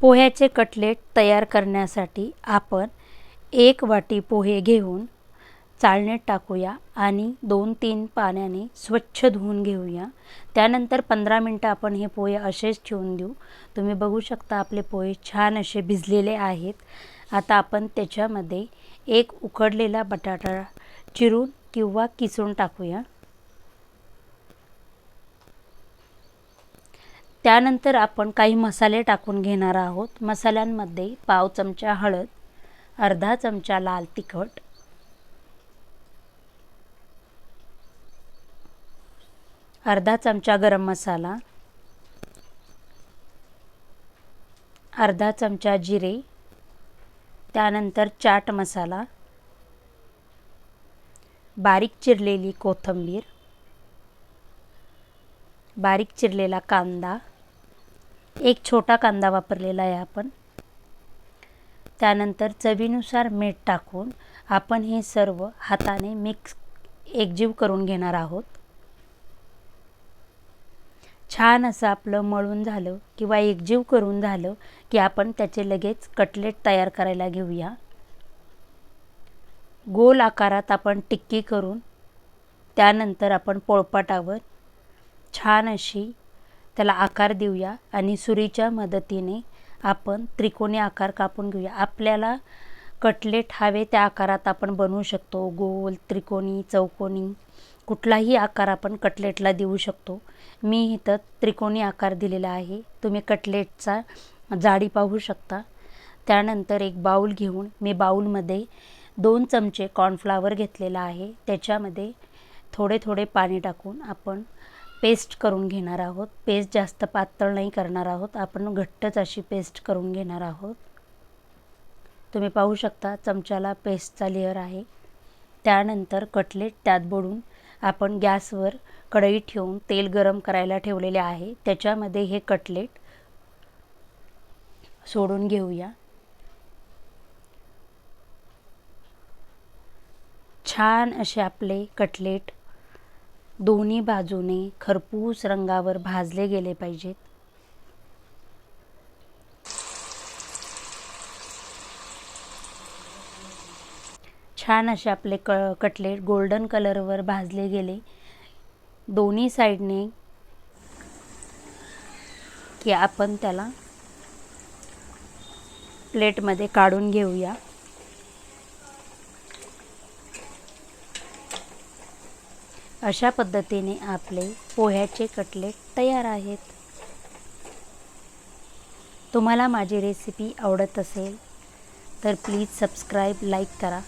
पोह्याचे cutlet तयार करण्यासाठी आपण एक वाटी पोहे घेऊन चाळणीत टाकूया आणि दोन तीन पाण्याने स्वच्छ धुवून घेऊया. त्यानंतर पंधरा मिनटं आपण हे पोहे असेच ठेवून देऊ. तुम्ही बघू शकता आपले पोहे छान असे भिजलेले आहेत. आता आपण त्याच्यामध्ये एक उकडलेला बटाटा चिरून किंवा किसून टाकूया. त्यानंतर आपण काही मसाले टाकून घेणार आहोत. मसाल्यांमध्ये पाव चमचा हळद अर्धा चमचा लाल तिखट अर्धा चमचा गरम मसाला अर्धा चमचा जिरे त्यानंतर चाट मसाला बारीक चिरलेली कोथिंबीर बारीक चिरलेला कांदा एक छोटा कांदा वापरलेला आहे आपण. त्यानंतर चवीनुसार मीठ टाकून आपण हे सर्व हाताने मिक्स एकजीव करून घेणार आहोत. छान असं आपलं मळून झालं किंवा एकजीव करून झालं की आपण त्याचे लगेच कटलेट तयार करायला घेऊया. गोल आकारात आपण टिक्की करून त्यानंतर आपण पोळपाटावर छान अशी त्याला आकार देऊया आणि सुरीच्या मदतीने आपण त्रिकोणी आकार कापून घेऊया. आपल्याला कटलेट हवे त्या आकारात आपण बनवू शकतो. गोल त्रिकोणी चौकोनी कुठलाही आकार आपण कटलेटला देऊ शकतो. मी इथं त्रिकोणी आकार दिलेला आहे. तुम्ही कटलेटचा जाडी पाहू शकता. त्यानंतर एक बाऊल घेऊन मी बाऊलमध्ये दोन चमचे कॉर्नफ्लावर घेतलेला आहे. त्याच्यामध्ये थोडे थोडे पाणी टाकून आपण पेस्ट करून घेणार आहोत. पेस्ट जास्त पातळ नाही करणार आहोत. आपण घट्टच अशी पेस्ट करून घेणार आहोत. तुम्ही पाहू शकता चमच्याला पेस्टचा लेअर आहे. त्यानंतर कटलेट त्यात बोडून आपण गॅसवर कढई ठेवून तेल गरम करायला ठेवलेले आहे. त्याच्यामध्ये हे कटलेट सोडून घेऊया. छान असे आपले कटलेट दोन्ही बाजूने खरपूस रंगावर भाजले गेले पाहिजेत. छान असे आपले क कटलेट गोल्डन कलरवर भाजले गेले. दोन्ही साईडने की आपण त्याला प्लेटमध्ये काढून घेऊया. अशा पद्धतीने आपले पोह्याचे कटलेट तयार आहेत. तुम्हाला माझी रेसिपी आवडत असेल तर प्लीज सबस्क्राईब लाईक करा.